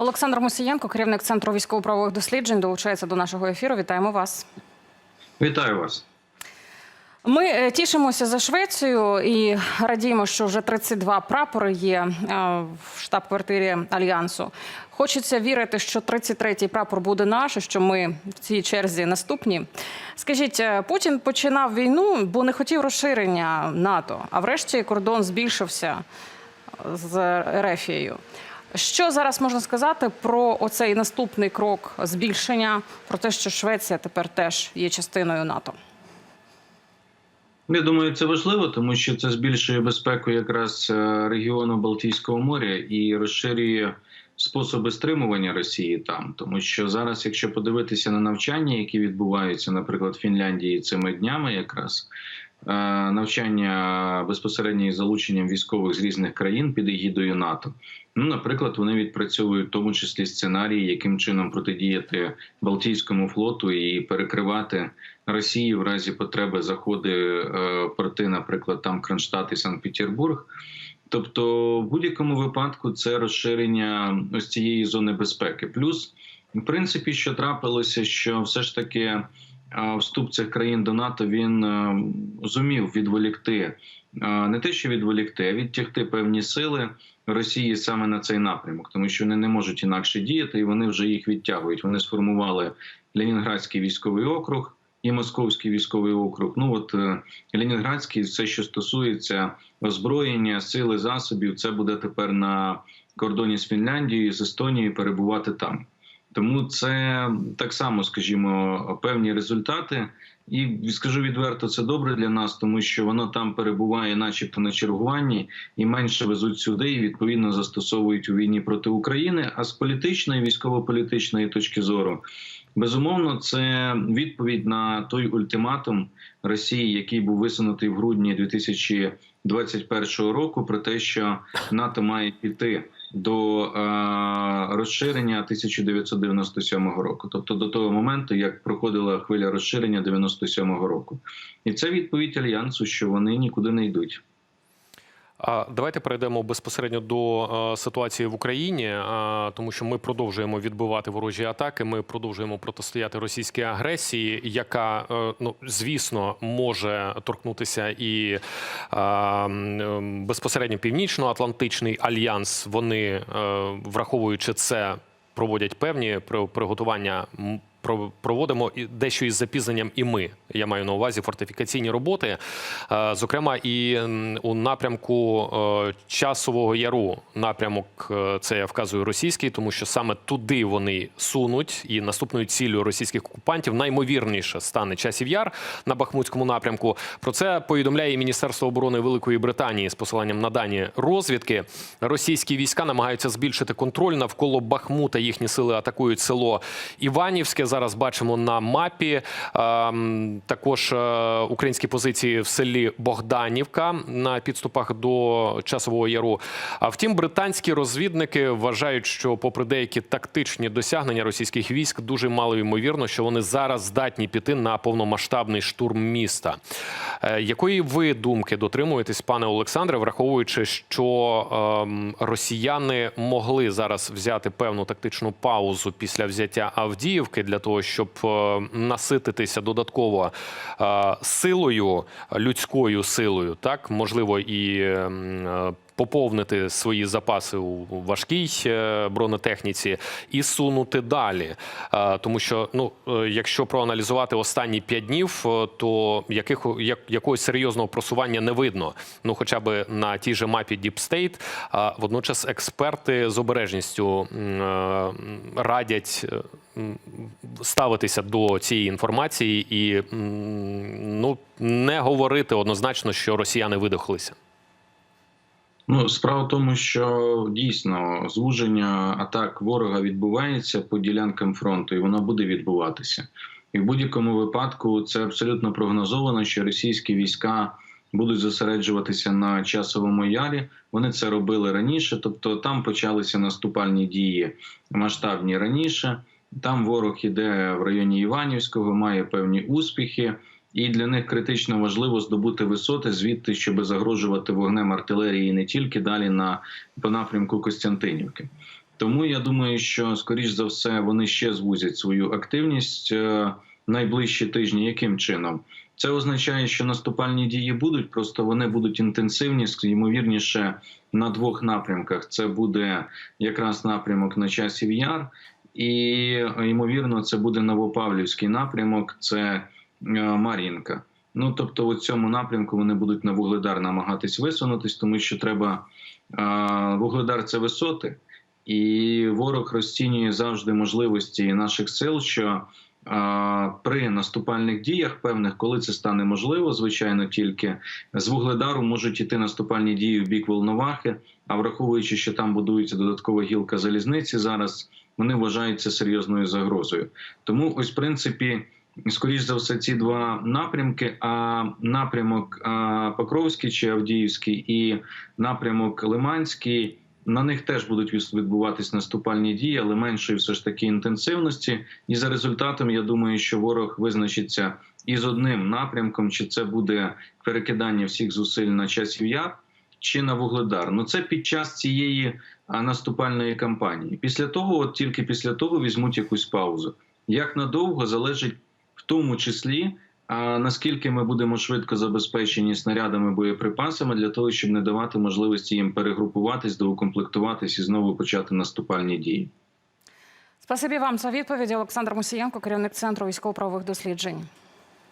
Олександр Мусієнко, керівник центру військово-правових досліджень, долучається до нашого ефіру. Вітаємо вас. Вітаю вас. Ми е, тішимося за Швецію і радіємо, що вже 32 прапори є е, в штаб-квартирі альянсу. Хочеться вірити, що 33-й прапор буде наш, і що ми в цій черзі наступні. Скажіть, е, Путін починав війну, бо не хотів розширення НАТО, а врешті кордон збільшився з Ерефією. Що зараз можна сказати про оцей наступний крок збільшення, про те, що Швеція тепер теж є частиною НАТО? Я думаю, це важливо, тому що це збільшує безпеку якраз е, регіону Балтійського моря і розширює способи стримування Росії там. Тому що зараз, якщо подивитися на навчання, які відбуваються, наприклад, в Фінляндії цими днями, якраз навчання безпосередньо із залученням військових з різних країн під егідою НАТО. Ну, наприклад, вони відпрацьовують в тому числі сценарії, яким чином протидіяти Балтійському флоту і перекривати Росії в разі потреби заходи е, порти, наприклад, там Кронштадт і Санкт-Петербург. Тобто, в будь-якому випадку це розширення ось цієї зони безпеки. Плюс, в принципі, що трапилося, що все ж таки е, вступ цих країн до НАТО він е, зумів відволікти е, не те, що відволікти, а відтягти певні сили Росії саме на цей напрямок, тому що вони не можуть інакше діяти, і вони вже їх відтягують. Вони сформували Ленінградський військовий округ і Московський військовий округ. Ну от е, Ленінградський, все, що стосується озброєння, сили засобів, це буде тепер на кордоні з Фінляндією, з Естонією перебувати там. Тому це так само, скажімо, певні результати. І скажу відверто, це добре для нас, тому що воно там перебуває, начебто, на чергуванні, і менше везуть сюди, і відповідно застосовують у війні проти України. А з політичної, військово-політичної точки зору, безумовно, це відповідь на той ультиматум Росії, який був висунутий в грудні 2021 року, про те, що НАТО має піти до е, розширення 1997 року, тобто до того моменту, як проходила хвиля розширення 97 року, і це відповідь альянсу, що вони нікуди не йдуть. Давайте перейдемо безпосередньо до е, ситуації в Україні, е, тому що ми продовжуємо відбивати ворожі атаки. Ми продовжуємо протистояти російській агресії, яка е, ну звісно може торкнутися і безпосередньо північно-атлантичний альянс. Вони враховуючи це, проводять певні приготування проводимо дещо із запізненням, і ми я маю на увазі фортифікаційні роботи, е, зокрема і у напрямку е, часового яру. Напрямок е, це я вказую російський, тому що саме туди вони сунуть, і наступною ціллю російських окупантів наймовірніше стане часів яр на Бахмутському напрямку. Про це повідомляє Міністерство оборони Великої Британії з посиланням на дані розвідки. Російські війська намагаються збільшити контроль навколо Бахмута. Їхні сили атакують село Іванівське зараз бачимо на мапі. Ем, також е, українські позиції в селі Богданівка на підступах до часового яру. А втім, британські розвідники вважають, що, попри деякі тактичні досягнення російських військ, дуже мало ймовірно, що вони зараз здатні піти на повномасштабний штурм міста. Е, якої ви думки дотримуєтесь, пане Олександре, враховуючи, що ем, росіяни могли зараз взяти певну тактичну паузу після взяття Авдіївки для того, щоб е, насититися додатково е, силою, людською силою, так? Можливо і ем, поповнити свої запаси у важкій е, бронетехніці і сунути далі. Е, тому що, ну е, якщо проаналізувати останні п'ять днів, то яких як, якогось серйозного просування не видно. Ну, хоча б на тій же мапі Deep State, водночас експерти з обережністю радять. Ставитися до цієї інформації і ну не говорити однозначно, що росіяни видохлися. Ну, справа в тому, що дійсно звуження атак ворога відбувається по ділянкам фронту, і воно буде відбуватися. І в будь-якому випадку це абсолютно прогнозовано, що російські війська будуть зосереджуватися на часовому ярі. Вони це робили раніше, тобто там почалися наступальні дії масштабні раніше. Там ворог іде в районі Іванівського, має певні успіхи і для них критично важливо здобути висоти звідти, щоб загрожувати вогнем артилерії не тільки далі на по напрямку Костянтинівки. Тому я думаю, що скоріш за все вони ще звузять свою активність е, найближчі тижні. Яким чином? Це означає, що наступальні дії будуть, просто вони будуть інтенсивні, ймовірніше на двох напрямках. Це буде якраз напрямок на часів яр, і ймовірно, це буде Новопавлівський напрямок, це Мар'їнка. Ну тобто, у цьому напрямку вони будуть на вугледар намагатись висунутись, тому що треба е, вугледар це висоти, і ворог розцінює завжди можливості наших сил, що е, при наступальних діях певних, коли це стане можливо, звичайно, тільки з вугледару можуть іти наступальні дії в бік Волновахи. А враховуючи, що там будується додаткова гілка залізниці зараз, вони вважаються серйозною загрозою. Тому, ось в принципі. Скоріше за все, ці два напрямки. А напрямок Покровський чи Авдіївський і напрямок Лиманський. На них теж будуть відбуватись наступальні дії, але меншої все ж таки інтенсивності. І за результатом, я думаю, що ворог визначиться із одним напрямком, чи це буде перекидання всіх зусиль на часів яр, чи на вугледар. Ну це під час цієї наступальної кампанії. Після того, от тільки після того, візьмуть якусь паузу. Як надовго залежить в тому числі. Наскільки ми будемо швидко забезпечені снарядами, боєприпасами для того, щоб не давати можливості їм перегрупуватись, доукомплектуватись і знову почати наступальні дії? Спасибі вам за відповіді. Олександр Мусієнко, керівник центру військово-правових досліджень.